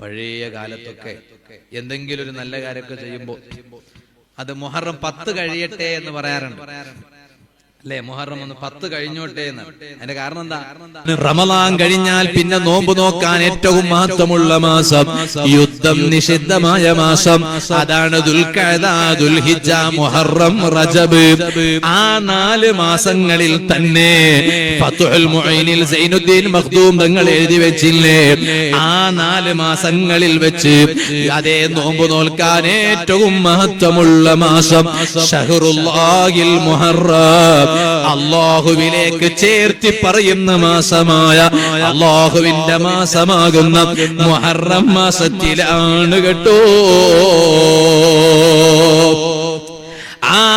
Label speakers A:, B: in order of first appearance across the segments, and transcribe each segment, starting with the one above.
A: പഴയ കാലത്തൊക്കെ എന്തെങ്കിലും ഒരു നല്ല കാര്യമൊക്കെ ചെയ്യുമ്പോൾ അത് മുഹറം പത്ത് കഴിയട്ടെ എന്ന് പറയാറുണ്ട്. അല്ലേ? മുഹറം ഒന്ന് പത്ത് കഴിഞ്ഞോട്ടെ എന്ന്. അതിന്റെ കാരണം എന്താ?
B: റമലാൻ കഴിഞ്ഞാൽ പിന്നെ നോമ്പ് നോക്കാൻ ഏറ്റവും മഹത്വമുള്ള മാസം യുദ്ധം നിഷിദ്ധമായ മാസം. അതാണ് മുഹറം റജബ്. ആ നാല് മാസങ്ങളിൽ തന്നെ സൈനുദ്ദീൻ മഖ്ദൂം തങ്ങൾ എഴുതി വെച്ചില്ലേ? ആ നാല് മാസങ്ങളിൽ വെച്ച് അതേ നോമ്പ് നോൽക്കാൻ ഏറ്റവും മഹത്വമുള്ള മാസം ഷഹറുല്ലാഹിൽ മുഹറം. അള്ളാഹുവിലേക്ക് ചേർത്തി പറയുന്ന മാസമായ അള്ളാഹുവിന്റെ മാസമാകുന്ന മുഹറം മാസത്തിലാണ് കേട്ടോ.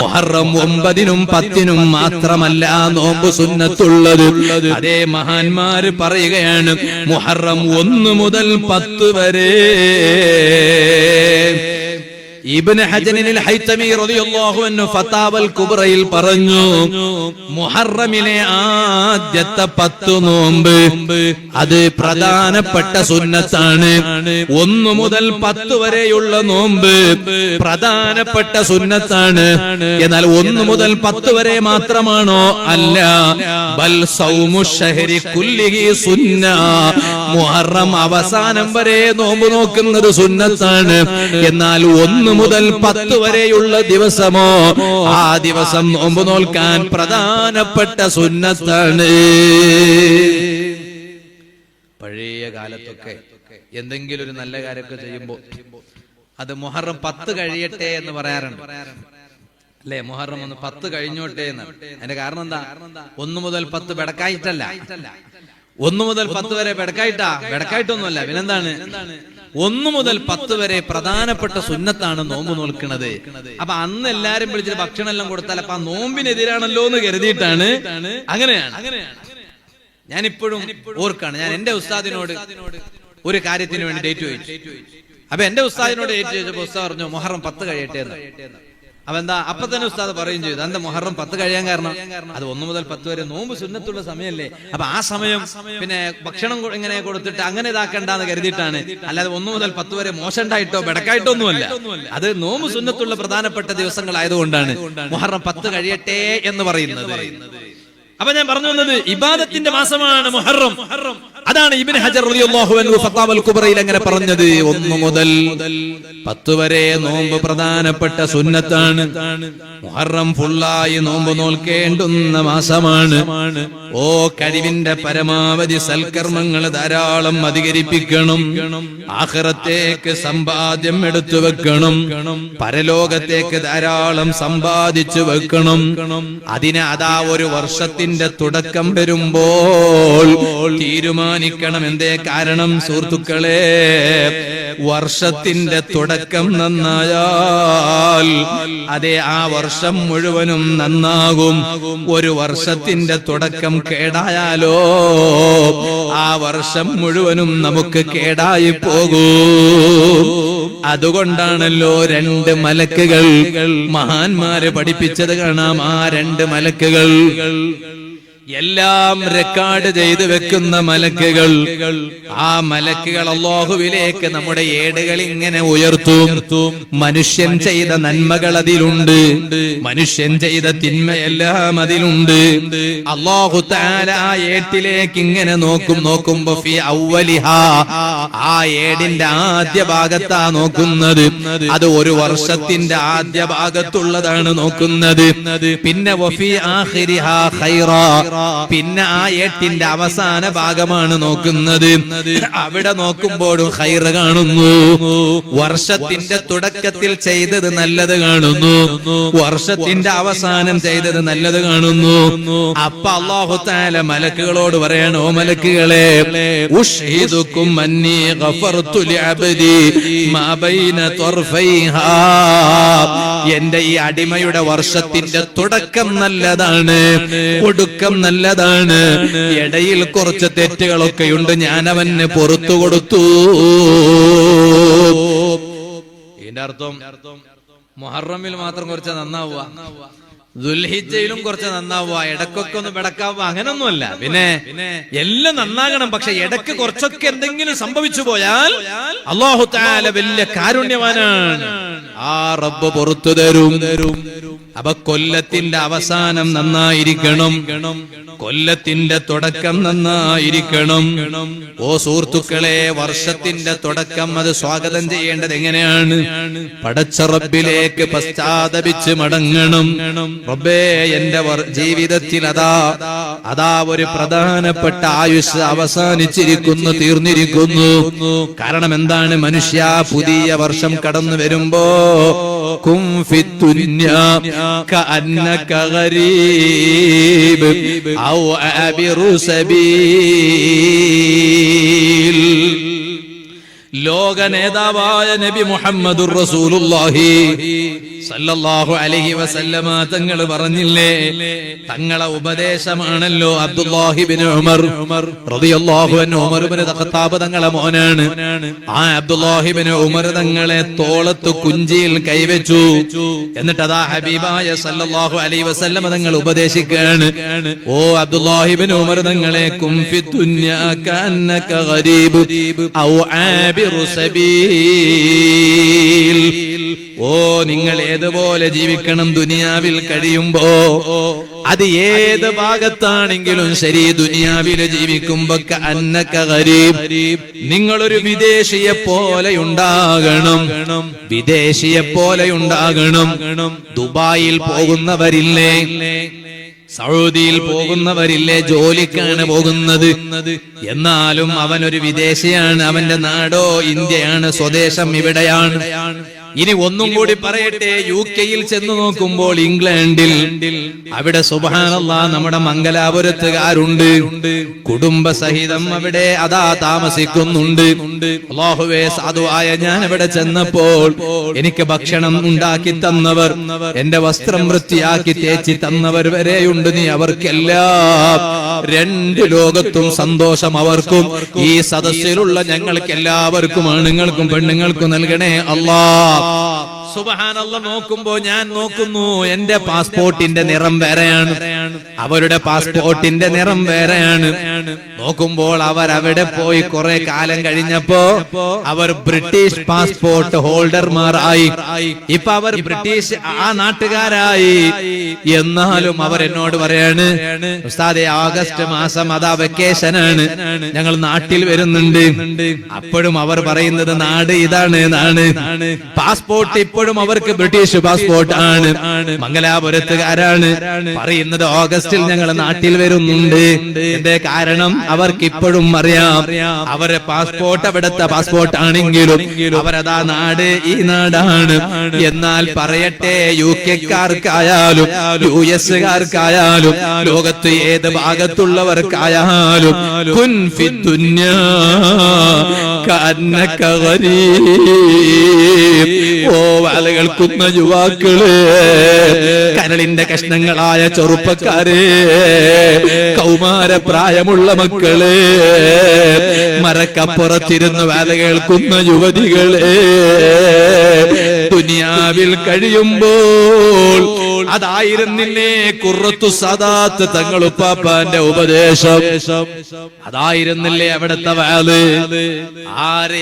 B: മുഹറം ഒമ്പതിനും പത്തിനും മാത്രമല്ല നോമ്പ് സുന്നത്തുള്ളത്. അതേ മഹാന്മാര് പറയുകയാണ് മുഹറം ഒന്ന് മുതൽ പത്ത് വരെ. ഇബ്നു ഹജനിൽ ഹൈതമി റളിയല്ലാഹു അൻഹു ഫതാവൽ കുബ്രയിൽ പറഞ്ഞു മുഹറമിലെ ആദ്യത്തെ പത്ത് നോമ്പ് അത് പ്രധാനപ്പെട്ട സുന്നത്താണ്. ഒന്ന് മുതൽ പത്ത് വരെയുള്ള നോമ്പ് പ്രധാനപ്പെട്ട സുന്നത്താണ്. എന്നാൽ ഒന്ന് മുതൽ പത്ത് വരെ മാത്രമാണോ? അല്ല. ബൽ സൗമു ഷഹരി കുല്ലിഹി സുന്ന. മുഹറം അവസാനം വരെ നോമ്പ് നോക്കുന്നത് സുന്നത്താണ്. എന്നാൽ ഒന്ന് മുതൽ പത്ത് വരെയുള്ള ദിവസമോ ആ ദിവസം നോമ്പ് നോൽക്കാൻ പ്രധാനപ്പെട്ട സുന്നത്താണ്.
A: പഴയ കാലത്തൊക്കെ എന്തെങ്കിലും ഒരു നല്ല കാര്യമൊക്കെ ചെയ്യുമ്പോൾ അത് മുഹറം പത്ത് കഴിയട്ടെ എന്ന് പറയാറുണ്ട്. അല്ലെ? മുഹറം ഒന്ന് പത്ത് കഴിഞ്ഞോട്ടെ എന്ന്. അതിന്റെ കാരണം എന്താ? ഒന്ന് മുതൽ പത്ത് ബെടക്കായിട്ടല്ല ഒന്ന് മുതൽ പത്ത് വരെ ബെടക്കായിട്ടാ ബെടക്കായിട്ടൊന്നുമല്ല പിന്നെന്താണ്? ഒന്ന് മുതൽ പത്ത് വരെ പ്രധാനപ്പെട്ട സുന്നത്താണ് നോമ്പ് നോൽക്കുന്നത്. അപ്പൊ അന്ന് എല്ലാരും വിളിച്ചിട്ട് ഭക്ഷണം എല്ലാം കൊടുത്താൽ അപ്പൊ ആ നോമ്പിനെതിരാണല്ലോ എന്ന് കരുതിയിട്ടാണ് അങ്ങനെയാണ്. ഞാനിപ്പോഴും ഓർക്കാണ്. ഞാൻ എന്റെ ഉസ്താദിനോട് ഒരു കാര്യത്തിന് വേണ്ടി ഡേറ്റ് ചോദിച്ചു. അപ്പൊ എന്റെ ഉസ്താദിനോട് ഡേറ്റ് ചോദിച്ചപ്പോ ഉസ്താദ് പറഞ്ഞു മൊഹറം പത്ത് കഴിയട്ടെ എന്ന്. അപ്പൊ അപ്പൊ തന്നെ ഉസ്താദ് പറയും ചെയ്തു. എന്താ മുഹറം പത്ത് കഴിയാൻ കാരണം? അത് ഒന്നു മുതൽ പത്ത് വരെ നോമ്പ് സുന്നത്തുള്ള സമയമല്ലേ? അപ്പൊ ആ സമയം പിന്നെ ഭക്ഷണം ഇങ്ങനെ കൊടുത്തിട്ട് അങ്ങനെ ഇതാക്കണ്ടെന്ന് കരുതിയിട്ടാണ്. അല്ലാതെ ഒന്നു മുതൽ പത്ത് വരെ മോശണ്ടായിട്ടോ ബെടക്കായിട്ടോ ഒന്നുമല്ല അത് നോമ്പ് സുന്നത്തുള്ള പ്രധാനപ്പെട്ട ദിവസങ്ങളായതുകൊണ്ടാണ് മുഹറം പത്ത് കഴിയട്ടെ എന്ന് പറയുന്നത്. അപ്പൊ ഞാൻ പറഞ്ഞു വന്നത് ഇബാദത്തിന്റെ മാസമാണ് മുഹറം. അതാണ് ഇബിൻ ഹജർ ഫത്താവൽ കുബറയിൽ അങ്ങനെ പറഞ്ഞത്. ഒന്ന് മുതൽ പത്ത് വരെ നോമ്പ് പ്രധാനപ്പെട്ട സുന്നത്താണ്. മുഹറം ഫുള്ളായി നോമ്പ് നോൽക്കേണ്ടുന്ന മാസമാണ്. ഓ കഴിവിന്റെ പരമാവധി സൽക്കർമ്മങ്ങൾ ധാരാളം അധികരിപ്പിക്കണം. ആഹ്റത്തേക്ക് സമ്പാദ്യം എടുത്തു വെക്കണം. പരലോകത്തേക്ക് ധാരാളം സമ്പാദിച്ചു വെക്കണം. അതിന് അതാ ഒരു വർഷത്തിന്റെ തുടക്കം വരുമ്പോൾ തീരുമാനിക്കണം. എന്തേ കാരണം സുഹൃത്തുക്കളെ? വർഷത്തിന്റെ തുടക്കം നന്നായാൽ അതെ ആ വർഷം മുഴുവനും നന്നാകും. ഒരു വർഷത്തിന്റെ തുടക്കം കേടായാലോ? ആ വർഷം മുഴുവനും നമുക്ക് കേടായി പോകൂ. അതുകൊണ്ടാണല്ലോ രണ്ട് മലക്കുകൾ മഹാന്മാരെ പഠിപ്പിച്ചത് കാണാം. ആ രണ്ട് മലക്കുകൾ എല്ലാം റെക്കോർഡ് ചെയ്തു വെക്കുന്ന മലക്കുകൾ. ആ മലക്കുകൾ അള്ളാഹുവിലേക്ക് നമ്മുടെ ഏടുകൾ ഇങ്ങനെ ഉയർത്തും. മനുഷ്യൻ ചെയ്ത നന്മകൾ അതിലുണ്ട്. മനുഷ്യൻ ചെയ്ത തിന്മയെല്ലാം അതിലുണ്ട്. അള്ളാഹു താല ആ ഏട്ടിലേക്ക് ഇങ്ങനെ നോക്കും. നോക്കുമ്പോ ആ ഏടിന്റെ ആദ്യ ഭാഗത്താ നോക്കുന്നത്. അത് ഒരു വർഷത്തിന്റെ ആദ്യ ഭാഗത്തുള്ളതാണ് നോക്കുന്നത്. പിന്നെ വഫി ആഖിരിഹാ ഖൈറാ. പിന്നെ ആ എട്ടിന്റെ അവസാന ഭാഗമാണ് നോക്കുന്നത്. അവിടെ നോക്കുമ്പോഴും ഹൈറ് കാണുന്നു. വർഷത്തിന്റെ തുടക്കത്തിൽ ചെയ്തത് നല്ലത് കാണുന്നു. വർഷത്തിന്റെ അവസാനം ചെയ്തത് നല്ലത് കാണുന്നു. അപ്പൊ അള്ളാഹു താല മലക്കുകളോട് ഓ മലക്കുകളെ ഗഫർതു മാ എന്റെ ഈ അടിമയുടെ വർഷത്തിന്റെ തുടക്കം നല്ലതാണ്. ഒടുക്കം നല്ലതാണ്. ഇടയിൽ കുറച്ച് തെറ്റുകളൊക്കെയുണ്ട്. ഞാൻ അവന് പുറത്തു കൊടുത്തു. ഇതിന്റെ അർത്ഥം മൊഹറമിൽ മാത്രം കുറച്ച് നന്നാവുക. ദുൽഹിജയിലും കുറച്ച് നന്നാവുക. ഇടക്കൊക്കെ ഒന്ന് ബെടക്കാവുക അങ്ങനൊന്നുമല്ല. പിന്നെ എല്ലാം നന്നാകണം. പക്ഷെ ഇടയ്ക്ക് കുറച്ചൊക്കെ എന്തെങ്കിലും സംഭവിച്ചു പോയാൽ
B: അള്ളാഹു താല വലിയ കാരുണ്യവാനാണ്. ആ റബ്ബ് പുറത്തു തരും. അപ്പൊ കൊല്ലത്തിന്റെ അവസാനം നന്നായിരിക്കണം. കൊല്ലത്തിന്റെ തുടക്കം നന്നായിരിക്കണം. ഓ സുഹൃത്തുക്കളെ വർഷത്തിന്റെ തുടക്കം അത് സ്വാഗതം ചെയ്യേണ്ടത് എങ്ങനെയാണ്? പടച്ച റബ്ബിലേക്ക് പശ്ചാത്തപിച്ച് മടങ്ങണം. റബ്ബേ എന്റെ ജീവിതത്തിൽ അതാ അതാ ഒരു പ്രധാനപ്പെട്ട ആയുഷ് അവസാനിച്ചിരിക്കുന്നു തീർന്നിരിക്കുന്നു. കാരണം എന്താണ് മനുഷ്യ പുതിയ വർഷം കടന്നു വരുമ്പോ കും ഫിദ്ദുന്യാ കഅന്നക ഗരീബ് ഔ ആബിറു സബീൽ. ലോക നേതാവായ നബി മുഹമ്മദുർ റസൂലുള്ളാഹി സല്ലല്ലാഹു അലൈഹി വസല്ലമ തങ്ങൾ പറഞ്ഞില്ലേ? തങ്ങളെ ഉപദേശമാണല്ലോ അബ്ദുല്ലാഹിബിൻ ഉമർ. റളിയല്ലാഹു അൻഹു ഉമർ ഇബ്നു ഖത്താബ് തങ്ങളെ മോനാണ്. ആ അബ്ദുല്ലാഹിബിൻ ഉമർ തങ്ങളെ തോളത്ത് കുഞ്ചിയിൽ കൈവച്ചു. എന്നിട്ട് അതാ ഹബീബായ സല്ലല്ലാഹു അലൈഹി വസല്ലമ തങ്ങൾ ഉപദേശിക്കുകയാണ്. ഓ അബ്ദുല്ലാഹിബിൻ ഉമർ തങ്ങളെ കുംഫി ദുനിയാ കഅന്നക ഔ ആബിറു സബീൽ. ഓ നിങ്ങൾ ഏതുപോലെ ജീവിക്കണം ദുനിയാവിൽ കഴിയുമ്പോ അത് ഏത് ഭാഗത്താണെങ്കിലും ശരി ദുനിയാവിൽ ജീവിക്കുമ്പോ അന്നക്ക ഗരീബ്. നിങ്ങളൊരു വിദേശിയെ പോലെ ഉണ്ടാകണം. വിദേശിയെ പോലെ ഉണ്ടാകണം. ദുബായിൽ പോകുന്നവരില്ലേ? സൗദിയിൽ പോകുന്നവരില്ലേ? ജോലിക്കാണ് പോകുന്നത്. എന്നാലും അവനൊരു വിദേശിയാണ് അവന്റെ നാടോ ഇന്ത്യയാണ് സ്വദേശം ഇവിടെയാണ്. ഇനി ഒന്നും കൂടി പറയട്ടെ യു കെയിൽ ചെന്ന് നോക്കുമ്പോൾ ഇംഗ്ലണ്ടിൽ അവിടെ സുബാനല്ല നമ്മുടെ മംഗലാപുരത്തുകാരുണ്ട്. കുടുംബസഹിതം അവിടെ അതാ താമസിക്കുന്നുണ്ട്. അള്ളാഹുവേ സാധുവായ ഞാൻ അവിടെ ചെന്നപ്പോൾ എനിക്ക് ഭക്ഷണം ഉണ്ടാക്കി തന്നവർ എന്റെ വസ്ത്രം വൃത്തിയാക്കി തേച്ചി തന്നവർ വരെയുണ്ട് നീ അവർക്കെല്ലാം. രണ്ട് ലോകത്തും സന്തോഷം അവർക്കും. ഈ സദസ്സിലുള്ള ഞങ്ങൾക്ക് എല്ലാവർക്കും ആണുങ്ങൾക്കും പെണ്ണുങ്ങൾക്കും നൽകണേ അല്ലാ സുബഹാനല്ല നോക്കുമ്പോ ഞാൻ നോക്കുന്നു. എന്റെ പാസ്പോർട്ടിന്റെ നിറം വേറെയാണ്. അവരുടെ പാസ്പോർട്ടിന്റെ നിറം വേറെയാണ്. നോക്കുമ്പോൾ അവർ അവിടെ പോയി കുറെ കാലം കഴിഞ്ഞപ്പോ അവർ ബ്രിട്ടീഷ് പാസ്പോർട്ട് ഹോൾഡർമാരായി ഇപ്പൊ അവർ ബ്രിട്ടീഷ് ആ നാട്ടുകാരായി. എന്നാലും അവർ എന്നോട് പറയാണ് ഉസ്താദെ ആഗസ്റ്റ് മാസം അതാ വെക്കേഷൻ ആണ് ഞങ്ങൾ നാട്ടിൽ വരുന്നുണ്ട്. അപ്പോഴും അവർ പറയുന്നത് നാട് ഇതാണ് എന്നാണ്. പാസ്പോർട്ട് ഇപ്പോഴും അവർക്ക് ബ്രിട്ടീഷ് പാസ്പോർട്ട് ആണ്. മംഗലാപുരത്തുകാരാണ്. പറയുന്നത് ഓഗസ്റ്റിൽ ഞങ്ങൾ നാട്ടിൽ വരുന്നുണ്ട്. എന്റെ കാരണം? അവർക്ക് ഇപ്പോഴും അറിയാം. അവരെ പാസ്പോർട്ട് അവിടുത്തെ പാസ്പോർട്ട് ആണെങ്കിലും അവരതാ നാട് ഈ നാടാണ്. എന്നാൽ പറയട്ടെ യു കെക്കാർക്കായാലും യു എസ് കാർക്കായാലും ലോകത്ത് ഏത് ഭാഗത്തുള്ളവർക്കായാലും ഓ വാല കേൾക്കുന്ന യുവാക്കൾ കരളിന്റെ കഷ്ണങ്ങളായ ചെറുപ്പക്കാരെ കൗമാര പ്രായമുള്ള മക്കൾ മരക്കപ്പുറത്തിരുന്ന് വേല കേൾക്കുന്ന യുവതികളെ ദുനിയാവിൽ കഴിയുമ്പോൾ അതായിരുന്നില്ലേ കുറത്തു സദാത്ത് തങ്ങളുപ്പാപ്പാന്റെ ഉപദേശം? അതായിരുന്നില്ലേ അവിടുത്തെ വേൽ? ആരെ